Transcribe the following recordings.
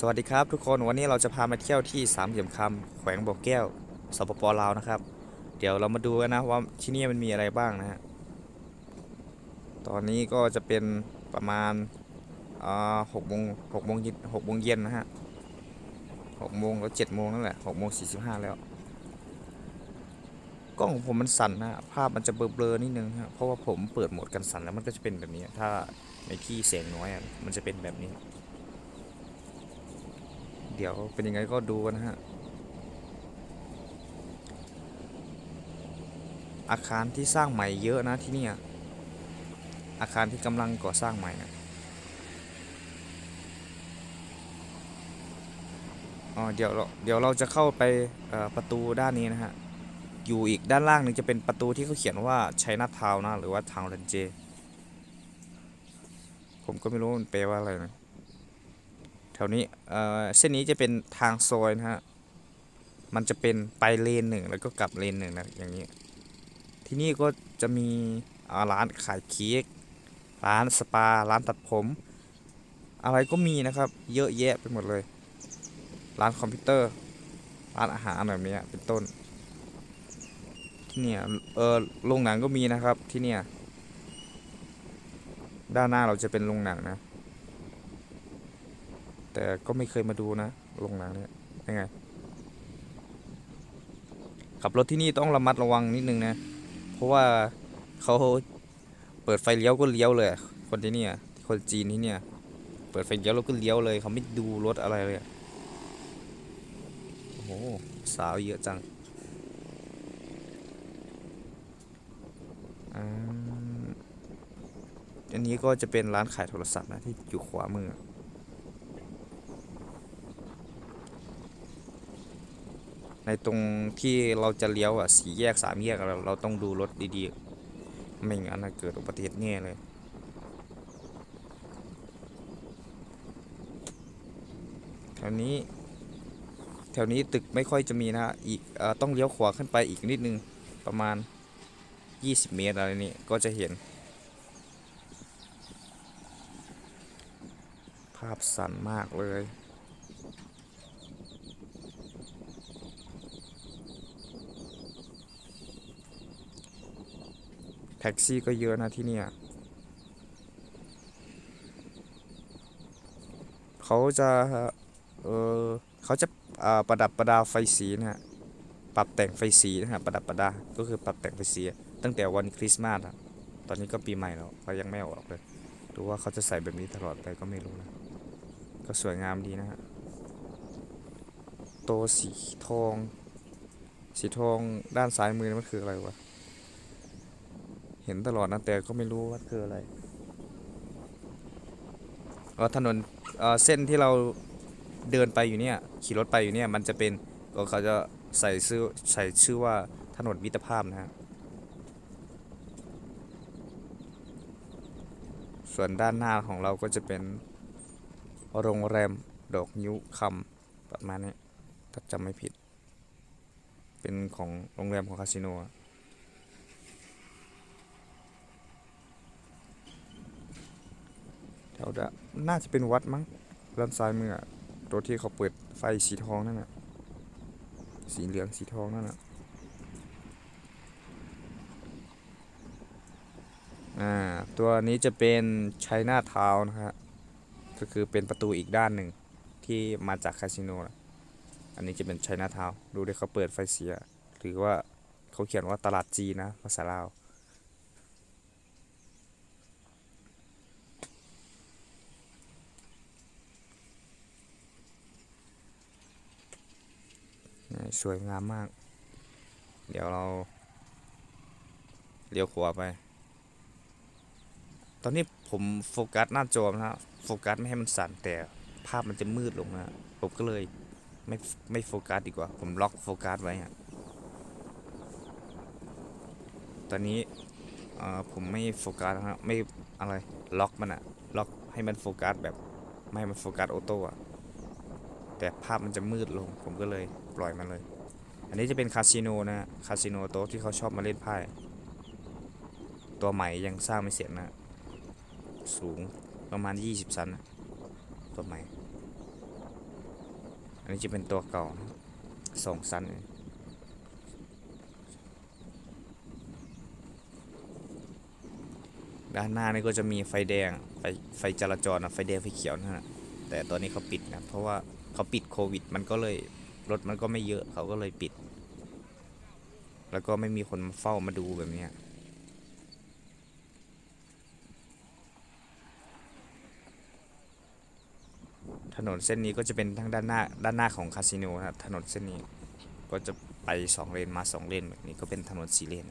สวัสดีครับทุกคนวันนี้เราจะพามาเที่ยวที่สามเหลี่ยมคำแขวงบ่อแก้วสปปลาวนะครับ เดี๋ยวเรามาดูกันนะว่าที่นี่มันมีอะไรบ้างนะฮะตอนนี้ก็จะเป็นประมาณอ่าหกโมงหกโมงหกโมงเย็นนะฮะหกโมงแล้วเจ็ดโมงนั่นแหละหกโมงสี่สิบห้าแล้วกล้องของผมมันสั่นนะภาพมันจะเบลอๆนิดนึงฮะเพราะว่าผมเปิดโหมดกันสั่นแล้วมันก็จะเป็นแบบนี้ ถ้าในที่เสียงน้อยอะมันจะเป็นแบบนี้ เดี๋ยวเป็นยังไงก็ดูกันนะฮะ อาคารที่สร้างใหม่เยอะนะที่นี่อาคารที่กำลังก่อสร้างใหม่นะอ๋อเดี๋ยวเราเดี๋ยวเราจะเข้าไปประตูด้านนี้นะฮะ อยู่อีกด้านล่างหนึ่งจะเป็นประตูที่เขาเขียนว่าชัยนาทาวนะ หรือว่าทาวน์รันเจ ผมก็ไม่รู้มันแปลว่าอะไรนะ แถวนี้เอ่อเส้นนี้จะเป็นทางซอยนะฮะมันจะเป็นไปเลนหนึ่งแล้วก็กลับเลนหนึ่งนะอย่างนี้ ที่นี่ก็จะมีร้านขายเค้กร้านสปา ร้านตัดผม อะไรก็มีนะครับ เยอะแยะไปหมดเลย ร้านคอมพิวเตอร์ ร้านอาหารแบบนี้เป็นต้น ที่เนี่ยเออโรงหนังก็มีนะครับที่เนี่ย ด้านหน้าเราจะเป็นโรงหนังนะ แต่ก็ไม่เคยมาดูนะโรงหนังเนี่ยยังไง ขับรถที่นี่ต้องระมัดระวังนิดนึงนะ เพราะว่าเขาเปิดไฟเลี้ยวก็เลี้ยวเลย คนที่นี่คนจีนที่เนี่ย เปิดไฟเลี้ยวแล้วก็เลี้ยวเลยเขาไม่ดูรถอะไรเลยโอ้โหสาวเยอะจังอันนี้ก็จะเป็นร้านขายโทรศัพท์นะที่อยู่ขวามือ ในตรงที่เราจะเลี้ยวอะสีแยกสามแยกเราเราต้องดูรถดีๆ ไม่งั้นน่ะเกิดอุบัติเหตุแน่เลยแถวนี้แถวนี้ตึกไม่ค่อยจะมีนะฮะอีกออต้องเลี้ยวขวาขึ้นไปอีกนิดนึงประมาณ 20 เมตรอะไรนี่ก็จะเห็น ภาพสั่นมากเลย ท็กซี่ก็เยอะนะที่เนี่ยเขาจะเออเขาจะประดับประดาไฟสีนะฮะปรับแต่งไฟสีนะฮะประดับประดาก็คือปรับแต่งไฟสี ตั้งแต่วันคริสต์มาสอะตอนนี้ก็ปีใหม่แล้วเขายังไม่ออกเลยดูว่าเขาจะใส่แบบนี้ตลอดไปก็ไม่รู้นะก็สวยงามดีนะฮะโตสีทอง สีทองด้านซ้ายมือนี่มันคืออะไรวะ เห็นตลอดนะแต่ก็ไม่รู้ว่าคืออะไรเออถนนเออเส้นที่เราเดินไปอยู่เนี่ยขี่รถไปอยู่เนี่ยมันจะเป็นก็เขาจะใส่ชื่อใส่ชื่อว่าถนนมิตรภาพนะฮะส่วนด้านหน้าของเราก็จะเป็นโรงแรมดอกนิ้วคำประมาณนี้ถ้าจำไม่ผิด เป็นของโรงแรมของคาสิโน อะแถวดะน่าจะเป็นวัดมั้งด้านซ้ายมืออตัวที่เขาเปิดไฟสีทองนั่นน่ะสีเหลืองสีทองนั่นน่ะอ่าตัวนี้จะเป็นชัยนาทาวนะฮะก็คือเป็นประตูอีกด้านหนึ่งที่มาจากคาสิโนนะอันนี้จะเป็นชัยนาทาวดูไดิเขาเปิดไฟเสียหรือว่าเขาเขียนว่าตลาดจีนนะภาษาลาว สวยงามมาก เดี๋ยวเราเลี้ยวขวาไป ตอนนี้ผมโฟกัสหน้าจอนะฮะโฟกัสไม่ให้มันสั่นแต่ภาพมันจะมืดลงนะผมก็เลยไม่ไม่โฟกัสดีกว่า ผมล็อกโฟกัสไว้ฮะตอนนี้ผมไม่โฟกัสนะฮะไม่อะไรล็อกมันอะล็อกให้มันโฟกัสแบบ ไม่ให้มันโฟกัสออโต้อะ แต่ภาพมันจะมืดลง ผมก็เลยปล่อยมันเลย อันนี้จะเป็นคาสิโนนะคาสิโนโต๊ะที่เขาชอบมาเล่นไพ่ตัวใหม่ยังสร้างไม่เสร็จนะ สูงประมาณ 20 ชั้นนะตัวใหม่ อันนี้จะเป็นตัวเก่าสองสั้นเลยด้านหน้านี่ก็จะมีไฟแดง ไฟไฟจราจรนะไฟแดงไฟเขียวนะฮะแต่ตอนนี้เขาปิดนะ เพราะว่า เขาปิดโควิด มันก็เลยรถมันก็ไม่เยอะเขาก็เลยปิด แล้วก็ไม่มีคนมาเฝ้ามาดูแบบเนี้ยถนนเส้นนี้ก็จะเป็นทางด้านหน้าด้านหน้าของคาสิโนนะถนนเส้นนี้ก็จะไปสองเลนมาสองเลนแบบนี้ก็เป็นถนนสี่เลน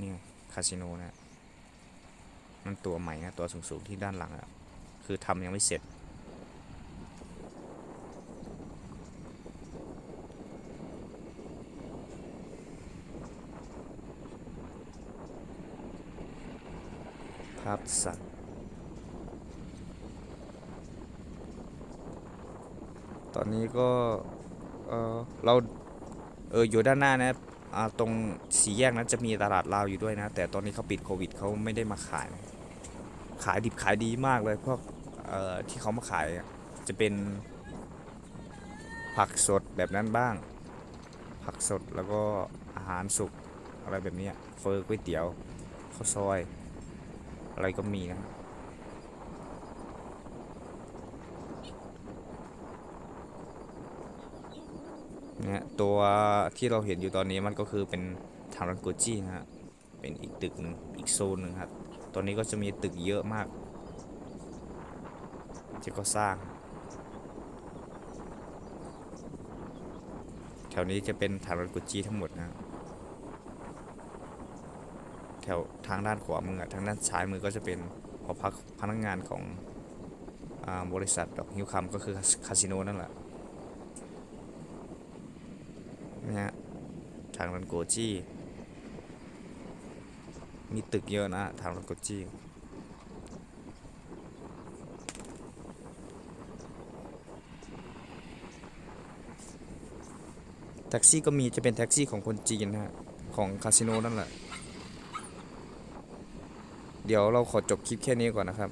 นี่คาสิโนนะมันตัวใหม่นะตัวสูงๆที่ด้านหลังอะคือทำยังไม่เสร็จาพสัตว์ ตอนนี้ก็เออเราเอออยู่ด้านหน้านะตรงสี่แยกนั้นจะมีตลาดลาวอยู่ด้วยนะ แต่ตอนนี้เขาปิดโควิดเขาไม่ได้มาขาย ขายดิบขายดีมากเลยพวกที่เขามาขายจะเป็นผักสดแบบนั้นบ้าง ผักสดแล้วก็อาหารสุกอะไรแบบนี้เฟอร์ก๋วยเตี๋ยวข้าวซอย อะไรก็มีนะเนี่ยตัวที่เราเห็นอยู่ตอนนี้มันก็คือเป็นทางรันโกจินะฮะ เป็นอีกตึกหนึ่งอีกโซนหนึ่งครับ ตอนนี้ก็จะมีตึกเยอะมากที่ก็สร้าง แถวนี้จะเป็นทางรันโกจิทั้งหมดนะ แถวทางด้านขวามือทางด้านซ้ายมือก็จะเป็นหอพักพนักงานของอบริษัทดอกฮิวคัมก็คือคาสิโนนั่นแหละนี่ฮะทางรันโกจีมีตึกเยอะนะทางรันโกจีแท็กซี่ก็มีจะเป็นแท็กซี่ของคนจีนนะฮะของคาสิโนนั่นแหละ เดี๋ยวเราขอจบคลิปแค่นี้ก่อนนะครับ